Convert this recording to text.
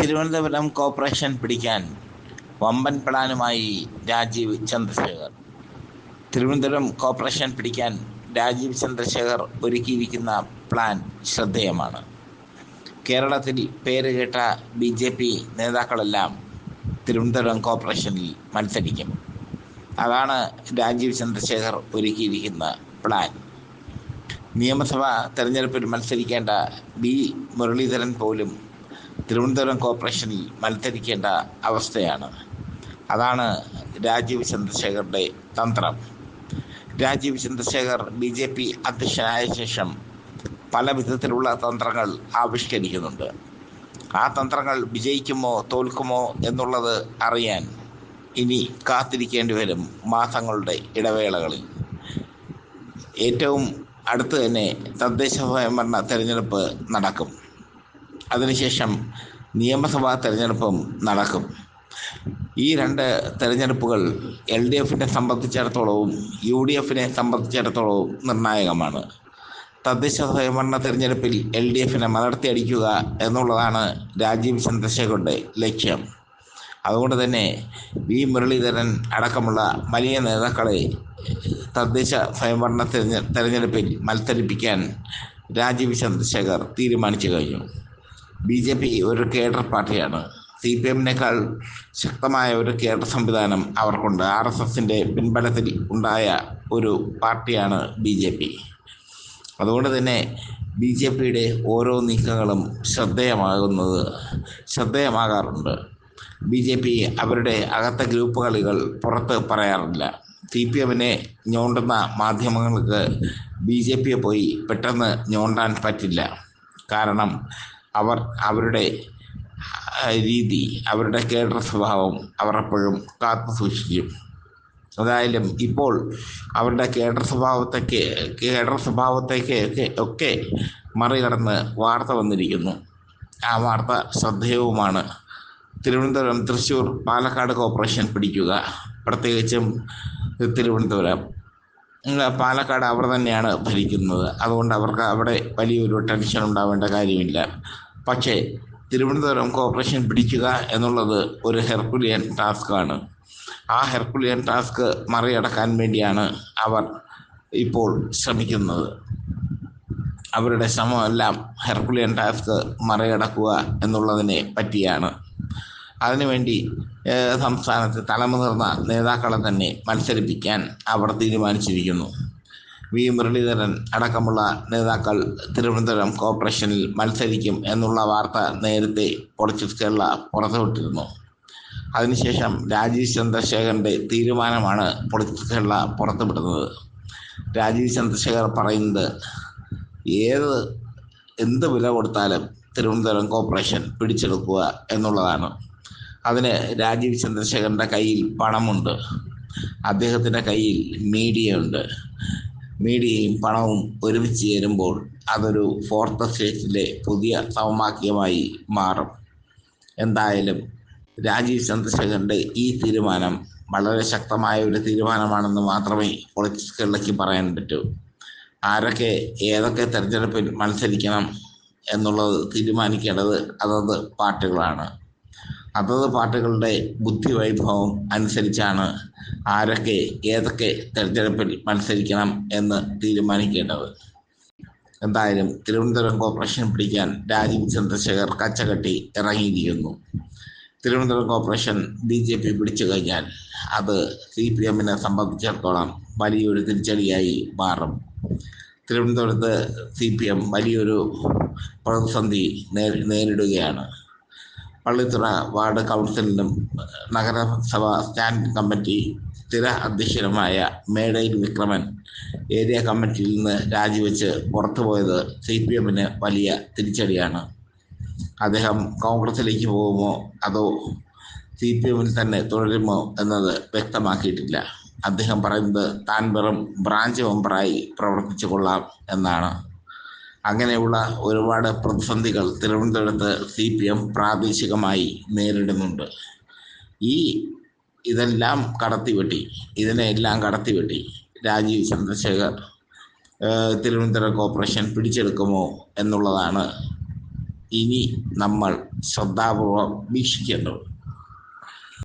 Thiruvananthapuram corporation പിടിക്കാൻ വമ്പൻ പ്ലാനുമായി രാജീവ് ചന്ദ്രശേഖർ. തിരുവനന്തപുരം കോർപ്പറേഷൻ പിടിക്കാൻ രാജീവ് ചന്ദ്രശേഖർ ഒരുക്കിയിരിക്കുന്ന പ്ലാൻ ശ്രദ്ധേയമാണ്. കേരളത്തിൽ പേര് കേട്ട ബി ജെ പി നേതാക്കളെല്ലാം തിരുവനന്തപുരം കോർപ്പറേഷനിൽ മത്സരിക്കും. അതാണ് രാജീവ് ചന്ദ്രശേഖർ ഒരുക്കിയിരിക്കുന്ന പ്ലാൻ. നിയമസഭാ തെരഞ്ഞെടുപ്പിൽ മത്സരിക്കേണ്ട ബി മുരളീധരൻ പോലും തിരുവനന്തപുരം കോർപ്പറേഷനിൽ മത്സരിക്കേണ്ട അവസ്ഥയാണ്. അതാണ് രാജീവ് ചന്ദ്രശേഖറുടെ തന്ത്രം. Rajeev Chandrasekhar B J P അധ്യക്ഷനായ ശേഷം പല വിധത്തിലുള്ള തന്ത്രങ്ങൾ ആവിഷ്കരിക്കുന്നുണ്ട്. ആ തന്ത്രങ്ങൾ വിജയിക്കുമോ തോൽക്കുമോ എന്നുള്ളത് അറിയാൻ ഇനി കാത്തിരിക്കേണ്ടി വരും മാസങ്ങളുടെ ഇടവേളകളിൽ. ഏറ്റവും അടുത്ത് തന്നെ തദ്ദേശ സ്വയംഭരണ തെരഞ്ഞെടുപ്പ് നടക്കും. അതിനുശേഷം നിയമസഭാ തെരഞ്ഞെടുപ്പും നടക്കും. ഈ രണ്ട് തെരഞ്ഞെടുപ്പുകൾ എൽ ഡി എഫിനെ സംബന്ധിച്ചിടത്തോളവും യു ഡി എഫിനെ സംബന്ധിച്ചിടത്തോളവും നിർണായകമാണ്. തദ്ദേശ സ്വയംഭരണ തെരഞ്ഞെടുപ്പിൽ എൽ ഡി എഫിനെ മലർത്തിയടിക്കുക എന്നുള്ളതാണ് രാജീവ് ചന്ദ്രശേഖരുടെ ലക്ഷ്യം. അതുകൊണ്ട് തന്നെ വി മുരളീധരൻ അടക്കമുള്ള വലിയ നേതാക്കളെ തദ്ദേശ സ്വയംഭരണ തെരഞ്ഞെടുപ്പിൽ മത്സരിപ്പിക്കാൻ രാജീവ് ചന്ദ്രശേഖർ തീരുമാനിച്ചു കഴിഞ്ഞു. ബി ജെ പി ഒരു കേഡർ പാർട്ടിയാണ്. സി പി എമ്മിനേക്കാൾ ശക്തമായ ഒരു കേഡർ സംവിധാനം അവർക്കുണ്ട്. ആർ എസ് എസിന്റെ പിൻബലത്തിൽ ഉണ്ടായ ഒരു പാർട്ടിയാണ് ബി ജെ പി. അതുകൊണ്ട് തന്നെ ബി ജെ പിയുടെ ഓരോ നീക്കങ്ങളും ശ്രദ്ധേയമാകുന്നത് ശ്രദ്ധേയമാകാറുണ്ട്. ബി ജെ പി അവരുടെ അകത്തെ ഗ്രൂപ്പ് കളികൾ പുറത്ത് പറയാറില്ല. സി പി എമ്മിനെ ഞോണ്ടുന്ന മാധ്യമങ്ങൾക്ക് ബി ജെ പിയെ പോയി പെട്ടെന്ന് ഞോണ്ടാൻ പറ്റില്ല. കാരണം അവർ അവരുടെ രീതി അവരുടെ കേഡർ സ്വഭാവം അവർ എപ്പോഴും കാത്തു സൂക്ഷിക്കും. അതായാലും ഇപ്പോൾ അവരുടെ കേഡർ സ്വഭാവത്തേക്ക് കേഡർ സ്വഭാവത്തേക്ക് ഒക്കെ ഒക്കെ മറികടന്ന് വാർത്ത വന്നിരിക്കുന്നു. ആ വാർത്ത ശ്രദ്ധേയവുമാണ്. തിരുവനന്തപുരം തൃശ്ശൂർ പാലക്കാട് കോർപ്പറേഷൻ പിടിക്കുക. പ്രത്യേകിച്ചും തിരുവനന്തപുരം. പാലക്കാട് അവർ തന്നെയാണ് ഭരിക്കുന്നത്. അതുകൊണ്ട് അവർക്ക് അവിടെ വലിയൊരു ടെൻഷൻ ഉണ്ടാവേണ്ട കാര്യമില്ല. പക്ഷേ തിരുവനന്തപുരം കോർപ്പറേഷൻ പിടിക്കുക എന്നുള്ളത് ഒരു ഹെർക്കുലിയൻ ടാസ്ക്കാണ് ആ ഹെർക്കുലിയൻ ടാസ്ക് മറികടക്കാൻ വേണ്ടിയാണ് അവർ ഇപ്പോൾ ശ്രമിക്കുന്നത്. അവരുടെ ശ്രമമെല്ലാം ഹെർക്കുലിയൻ ടാസ്ക് മറികടക്കുക എന്നുള്ളതിനെ പറ്റിയാണ്. അതിനുവേണ്ടി സംസ്ഥാനത്ത് തലമുതിർന്ന നേതാക്കളെ തന്നെ മത്സരിപ്പിക്കാൻ അവർ തീരുമാനിച്ചിരിക്കുന്നു. വി. മുരളീധരൻ അടക്കമുള്ള നേതാക്കൾ തിരുവനന്തപുരം കോർപ്പറേഷനിൽ മത്സരിക്കും എന്നുള്ള വാർത്ത നേരത്തെ പൊളിറ്റിക്സ് കേരള പുറത്തുവിട്ടിരുന്നു. അതിനുശേഷം രാജീവ് ചന്ദ്രശേഖരന്റെ തീരുമാനമാണ് പൊളിറ്റിക്സ് കേരള പുറത്തുവിടുന്നത്. രാജീവ് ചന്ദ്രശേഖർ പറയുന്നത് ഏത് എന്ത് വില കൊടുത്താലും തിരുവനന്തപുരം കോർപ്പറേഷൻ പിടിച്ചെടുക്കുക എന്നുള്ളതാണ്. അതിന് രാജീവ് ചന്ദ്രശേഖരന്റെ കയ്യിൽ പണമുണ്ട്. അദ്ദേഹത്തിന്റെ കയ്യിൽ മീഡിയ ഉണ്ട് മീഡിയയും പണവും ഒരുമിച്ച് ചേരുമ്പോൾ അതൊരു ഫോർത്ത് സ്റ്റേറ്റിലെ പുതിയ സമവാക്യമായി മാറും. എന്തായാലും രാജീവ് ചന്ദ്രശേഖരന്റെ ഈ തീരുമാനം വളരെ ശക്തമായ ഒരു തീരുമാനമാണെന്ന് മാത്രമേ പൊളിറ്റിക്സ് പറയാൻ പറ്റൂ. ആരൊക്കെ ഏതൊക്കെ തെരഞ്ഞെടുപ്പിൽ മത്സരിക്കണം എന്നുള്ളത് തീരുമാനിക്കേണ്ടത് അതത് പാർട്ടികളാണ്. അതത് പാർട്ടികളുടെ ബുദ്ധിവൈഭവം അനുസരിച്ചാണ് ആരൊക്കെ ഏതൊക്കെ തെരഞ്ഞെടുപ്പിൽ മത്സരിക്കണം എന്ന് തീരുമാനിക്കേണ്ടത്. എന്തായാലും തിരുവനന്തപുരം കോർപ്പറേഷൻ പിടിക്കാൻ രാജീവ് ചന്ദ്രശേഖർ കച്ചകെട്ടി ഇറങ്ങിയിരിക്കുന്നു. Thiruvananthapuram corporation B J P പിടിച്ചു കഴിഞ്ഞാൽ അത് സി പി എമ്മിനെ സംബന്ധിച്ചിടത്തോളം വലിയൊരു തിരിച്ചടിയായി മാറും. തിരുവനന്തപുരത്ത് സി പി എം വലിയൊരു പ്രതിസന്ധി നേരിടുകയാണ്. പള്ളിത്തുറ വാർഡ് കൗൺസിലിനും നഗരസഭ സ്റ്റാൻഡ് കമ്മിറ്റി സ്ഥിര അധ്യക്ഷനുമായ മേടയിൽ വിക്രമൻ ഏരിയ കമ്മിറ്റിയിൽ നിന്ന് രാജിവെച്ച് പുറത്തുപോയത് സി പി എമ്മിന് വലിയ തിരിച്ചടിയാണ്. അദ്ദേഹം കോൺഗ്രസിലേക്ക് പോകുമോ അതോ സി പി എമ്മിൽ തന്നെ തുടരുമോ എന്നത് വ്യക്തമാക്കിയിട്ടില്ല. അദ്ദേഹം പറയുന്നത് താൻ വെറും ബ്രാഞ്ച് മെമ്പറായി പ്രവർത്തിച്ചു കൊള്ളാം എന്നാണ്. അങ്ങനെയുള്ള ഒരുപാട് പ്രതിസന്ധികൾ തിരുവനന്തപുരത്ത് സി പി എം പ്രാദേശികമായി നേരിടുന്നുണ്ട്. ഈ ഇതെല്ലാം കടത്തിവെട്ടി ഇതിനെല്ലാം കടത്തിവെട്ടി രാജീവ് ചന്ദ്രശേഖർ തിരുവനന്തപുരം കോർപ്പറേഷൻ പിടിച്ചെടുക്കുമോ എന്നുള്ളതാണ് ഇനി നമ്മൾ ശ്രദ്ധാപൂർവം വീക്ഷിക്കേണ്ടത്.